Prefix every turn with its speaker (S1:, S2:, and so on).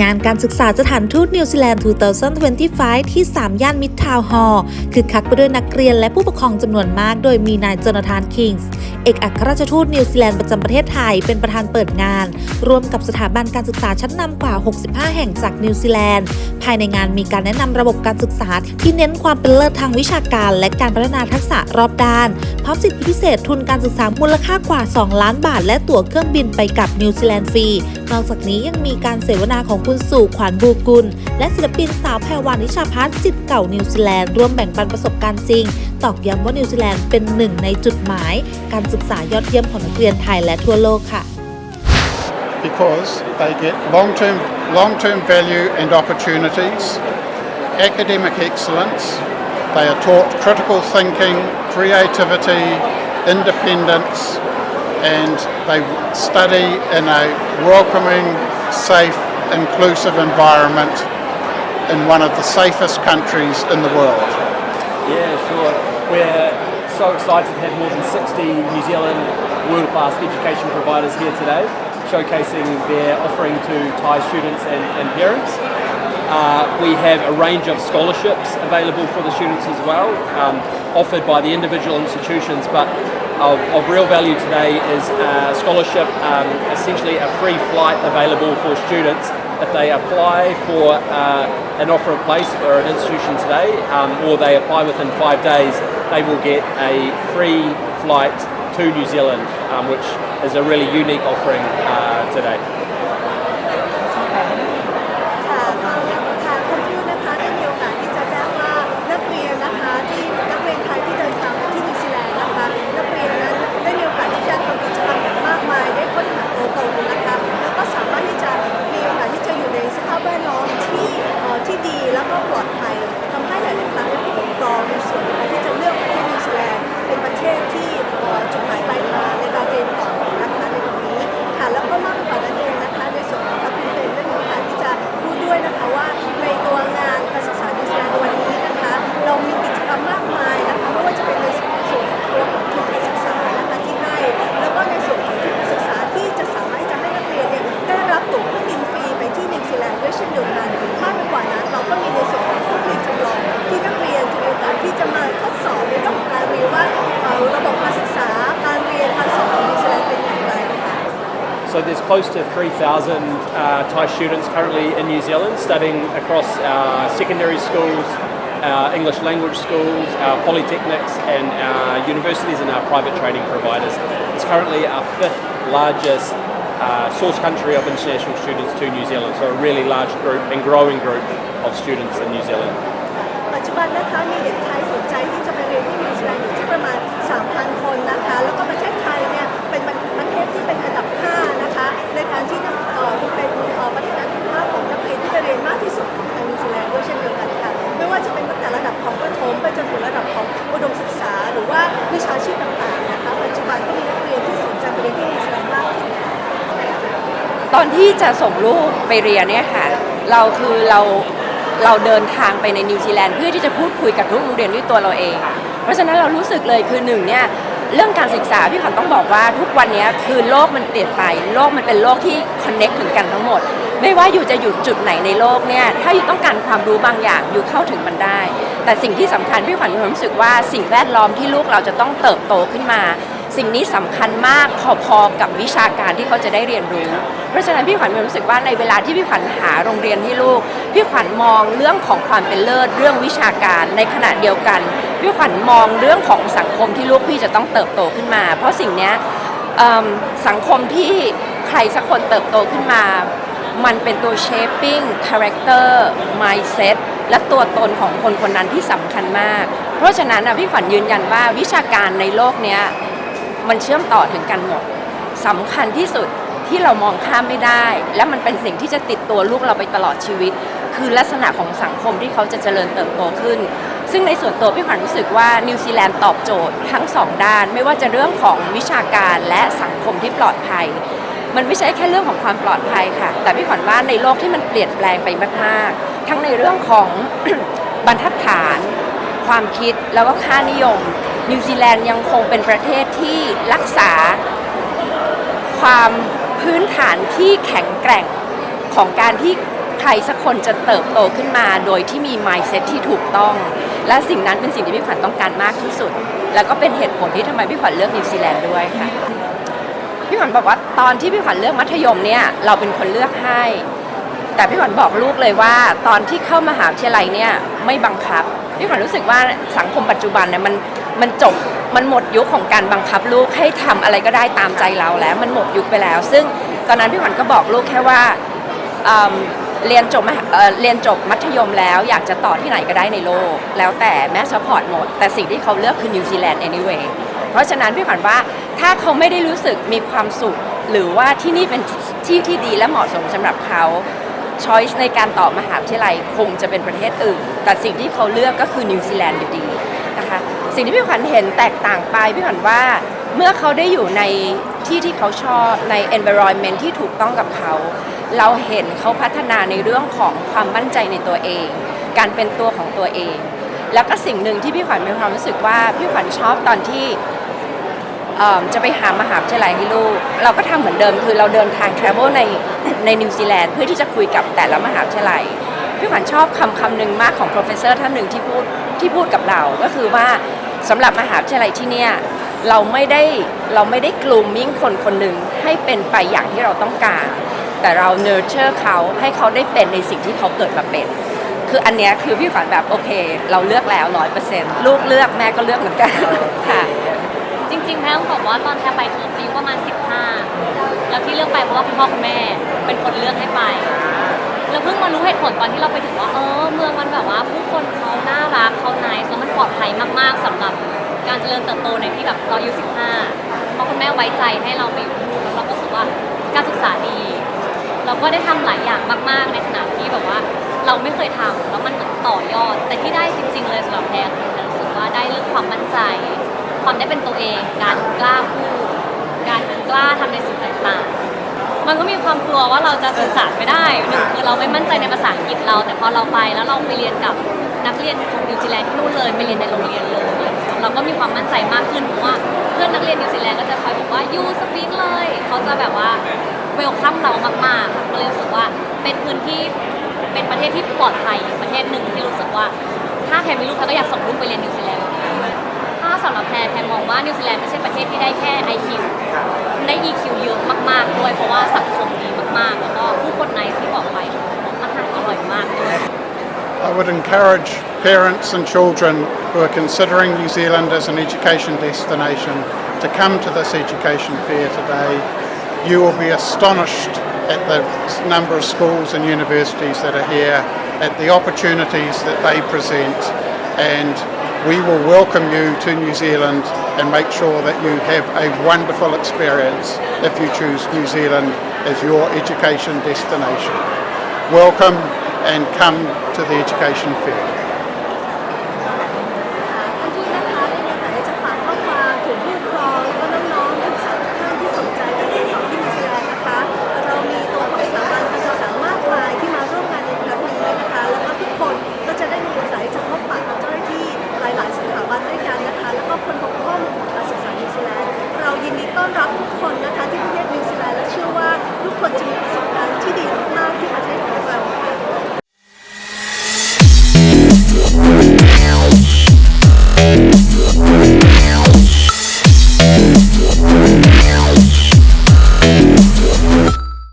S1: งานการศึกษาสถานทูตนิวซีแลนด์ 2025 ที่ 3 ย่านมิดทาวน์ฮอลล์คือคักไปด้วยนักเรียนและผู้ปกครองจำนวนมาก โดยมีนายโจนาธานคิงส์ เอกอัครราชทูตนิวซีแลนด์ประจำประเทศไทย เป็นประธานเปิดงาน ร่วมกับสถาบันการศึกษาชั้นนำกว่า 65 แห่งจากนิวซีแลนด์ ภายในงานมีการแนะนำระบบการศึกษาที่เน้นความเป็นเลิศทางวิชาการ และการพัฒนาทักษะรอบด้านพร้อมสิทธิพิเศษทุนการศึกษามูลค่ากว่า 2 ล้านบาท และตั๋วเครื่องบินไปกับนิวซีแลนด์ฟรี นอกจากนี้ยังมีการเสวนาของของคุณสู่ขวัญบูกุล และศิลปินสาวแพรวานิชาพัฒน์สิทธิ์เก่านิวซีแลนด์ร่วมแบ่งปันประสบการณ์จริง ตอกย้ำว่านิวซีแลนด์เป็นหนึ่งในจุดหมาย การศึกษายอดเยี่ยมของนักเรียนไทยและทั่วโลกค่ะ
S2: because they get long-term, long-term value and opportunities, academic excellence. They are taught critical thinking, creativity, independence, and they study in a welcoming, safe, inclusive environment in one of the safest countries in the world.
S3: Yeah, sure. We're so excited to have more than 60 New Zealand world-class education providers here today, showcasing their offering to Thai students and, and parents. Uh, we have a range of scholarships available for the students as well, um, offered by the individual institutions, but of, of real value today is a scholarship, um, essentially a free flight available for students if they apply for uh, an offer of place for an institution today, um, or they apply within five days, they will get a free flight to New Zealand, um, which is a really unique offering uh, today.
S4: นเดียวกันมากไปกว่านั้นเราก็มีในส่วนของเครื่องบินจำลองที่นักเรียนจะมีโอกาสที่จะมาทดสอบในเรื่องของการเรียนว่าเอ่อระบบการศึกษาการเรียนการสอนของนิวซีแลนด์เป็นอย่างไรนะคะ
S3: So there's close to 3,000 uh, Thai students currently in New Zealand studying across our secondary schools, our English language schools, our polytechnics and our universities and our private training providers. It's currently our fifth largest uh, source country of international students to New Zealand, so a really large group and growing group of students in New Zealand.
S4: ปัจจุบันนะคะมีเด็กไทยสนใจที่จะไปเรียนที่นิวซีแลนด์อยู่ที่ประมาณ 3,000 คนนะคะ แล้วก็ประเทศไทยเนี่ยเป็นประเทศที่เป็นอันดับ 5 นะคะ ในการที่จะเอ่อเป็นเอ่อประเทศอันดับ5ของนักเรียนที่ไปเรียนมากที่สุดของทางนิวซีแลนด์ด้วยเช่นเดียวกันค่ะ ไม่ว่าจะเป็นตั้งแต่ระดับของประถมไปจนถึงระดับของอุดมศึกษา หรือว่าวิชาชีพต่างๆ
S5: ตอนที่จะส่งลูกไปเรียนเนี่ยค่ะ เราคือเราเราเดินทางไปในนิวซีแลนด์เพื่อที่จะพูดคุยกับทุกโรงเรียนด้วยตัวเราเอง เพราะฉะนั้นเรารู้สึกเลยคือหนึ่งเนี่ยเรื่องการศึกษาพี่ขวัญต้องบอกว่าทุกวันนี้คือโลกมันเปลี่ยนไป โลกมันเป็นโลกที่คอนเน็กถึงกันทั้งหมด ไม่ว่าอยู่จะอยู่จุดไหนในโลกเนี่ยถ้าอยู่ต้องการความรู้บางอย่างอยู่เข้าถึงมันได้ แต่สิ่งที่สำคัญพี่ขวัญมีความรู้สึกว่าสิ่งแวดล้อมที่ลูกเราจะต้องเติบโตขึ้นมา สิ่งนี้สำคัญมากพอๆกับวิชาการที่เขาจะได้เรียนรู้ เพราะฉะนั้นพี่ขวัญมีความรู้สึกว่าในเวลาที่พี่ขวัญหาโรงเรียนให้ลูก พี่ขวัญมองเรื่องของความเป็นเลิศเรื่องวิชาการในขณะเดียวกัน พี่ขวัญมองเรื่องของสังคมที่ลูกพี่จะต้องเติบโตขึ้นมา เพราะสิ่งนี้สังคมที่ใครสักคนเติบโตขึ้นมา มันเป็นตัว shaping character mindset และตัวตนของคนคนนั้นที่สำคัญมาก เพราะฉะนั้นพี่ขวัญยืนยันว่าวิชาการในโลกเนี้ย มันเชื่อมต่อถึงกันหมดสำคัญที่สุดที่เรามองข้ามไม่ได้ และมันเป็นสิ่งที่จะติดตัวลูกเราไปตลอดชีวิต คือลักษณะของสังคมที่เขาจะเจริญเติบโตขึ้น ซึ่งในส่วนตัวพี่ขวัญรู้สึกว่านิวซีแลนด์ตอบโจทย์ทั้งสองด้าน ไม่ว่าจะเรื่องของวิชาการและสังคมที่ปลอดภัย มันไม่ใช่แค่เรื่องของความปลอดภัยค่ะ แต่พี่ขวัญว่าในโลกที่มันเปลี่ยนแปลงไปมาก ๆ ทั้งในเรื่องของบรรทัดฐาน ความคิดแล้วก็ค่านิยม นิวซีแลนด์ยังคงเป็นประเทศที่รักษาความพื้นฐานที่แข็งแกร่งของการที่ใครสักคนจะเติบโตขึ้นมา โดยที่มี mindset ที่ถูกต้อง และสิ่งนั้นเป็นสิ่งที่พี่ขวัญต้องการมากที่สุด แล้วก็เป็นเหตุผลที่ทำไมพี่ขวัญเลือกนิวซีแลนด์ด้วยค่ะ พี่ขวัญบอกว่าตอนที่พี่ขวัญเลือกมัธยมเนี่ยเราเป็นคนเลือกให้ แต่พี่ขวัญบอกลูกเลยว่า ตอนที่เข้ามหาวิทยาลัยเนี่ยไม่บังคับ พี่ขวัญรู้สึกว่าสังคมปัจจุบันเนี่ยมันมันจบมันหมดยุคของการบังคับลูกให้ทำอะไรก็ได้ตามใจเราแล้ว มันหมดยุคไปแล้ว ซึ่งตอนนั้นพี่ขวัญก็บอกลูกแค่ว่าเรียนจบเรียนจบมัธยมแล้วอยากจะต่อที่ไหนก็ได้ในโลก แล้วแต่แม่ซัพพอร์ตหมด แต่สิ่งที่เขาเลือกคือนิวซีแลนด์ anyway เพราะฉะนั้นพี่ขวัญว่าถ้าเขาไม่ได้รู้สึกมีความสุข หรือว่าที่นี่เป็นที่ที่ดีและเหมาะสมสำหรับเขา ช้อยส์ในการต่อมหาวิทยาลัยคงจะเป็นประเทศอื่น แต่สิ่งที่เขาเลือกก็คือนิวซีแลนด์อยู่ดีนะคะสิ่งที่พี่ขวัญเห็นแตกต่างไปพี่ขวัญว่าเมื่อเขาได้อยู่ในที่ที่เขาชอบใน environment ที่ถูกต้องกับเขา เราเห็นเขาพัฒนาในเรื่องของความมั่นใจในตัวเอง การเป็นตัวของตัวเอง แล้วก็สิ่งหนึ่งที่พี่ขวัญมีความรู้สึกว่าพี่ขวัญชอบตอนที่จะไปหามหาวิทยาลัยให้ลูก เราก็ทำเหมือนเดิมคือเราเดินทาง travel ใน ในนิวซีแลนด์เพื่อที่จะคุยกับแต่ละมหาวิทยาลัยพี่ขวัญชอบคำคำหนึ่งมากของ professor ท่านหนึ่งที่พูดที่พูดกับเราก็คือว่าสำหรับมหาวิทยาลัยที่เนี่ยเราไม่ได้เราไม่ได้ grooming คนคนหนึ่งให้เป็นไปอย่างที่เราต้องการ แต่เรา nurture เขาให้เขาได้เป็นในสิ่งที่เขาเกิดมาเป็น คืออันเนี้ยคือพี่ขวัญแบบโอเค เราเลือกแล้วร้อยเปอร์เซ็นต์ลูกเลือกแม่ก็เลือกเหมือนกันค่ะ
S6: จริงๆแม่ต้องบอกว่าตอนแทไปคืออายุประมาณ 15 แล้วที่เลือกไปเพราะว่าคุณพ่อคุณแม่ เป็นคนเลือกให้ไปแล้วเพิ่งมารู้เหตุผลตอนที่เราไปถึงว่าเออเมืองมันแบบว่าผู้คนเขาน่ารักเขาไนส์แล้วมันปลอดภัยมาก ๆสำหรับการเจริญเติบโตในที่แบบเราอายุ15เพราะคุณแม่ไว้ใจให้เราไปอยู่นู่นแล้วเราก็รู้สึกว่าการศึกษาดี เราก็ได้ทำหลายอย่างมาก ๆ ในขณะที่แบบว่า เราไม่เคยทำแล้วมันเหมือนต่อยอด แต่ที่ได้จริง ๆ เลยสำหรับแพรคือแพรรู้สึกว่าได้เรื่องความมั่นใจ ความได้เป็นตัวเอง การกล้าพูดการ กล้าทำในสิ่งต่างๆ มันก็มีความกลัวว่าเราจะสื่อสารไม่ได้หนึ่งคือเราไม่มั่นใจในภาษาอังกฤษเรา แต่พอเราไปแล้วเราไปเรียนกับนักเรียนของนิวซีแลนด์ที่นู่นเลยไปเรียนในโรงเรียนเลยเราก็มีความมั่นใจมากขึ้นเพราะว่าเพื่อนนักเรียนนิวซีแลนด์ก็จะคอยบอกว่ายูสปีกเลยเขาจะแบบว่าเวลคัมเรามากๆก็เลยรู้สึกว่าเป็นพื้นที่เป็นประเทศที่ปลอดภัยประเทศหนึ่งที่รู้สึกว่าถ้าแพรมีลูกแพรก็อยากส่งลูกไปเรียนนิวซีแลนด์ถ้า สำหรับแพรแพรมองว่านิวซีแลนด์ไม่ใช่ประเทศที่ได้แค่ IQ ได้ EQ เยอะมากๆด้วยเพราะว่าสังคมดีมากๆ แล้วก็ผู้คนในที่บอกไปอาหารอร่อยมากด้วย
S2: I would encourage parents and children who are considering New Zealand as an education destination to come to this education fair today. You will be astonished at the number of schools and universities that are here, at the opportunities that they present, and we will welcome you to New Zealand and make sure that you have a wonderful experience if you choose New Zealand as your education destination. Welcome and come to the education fair.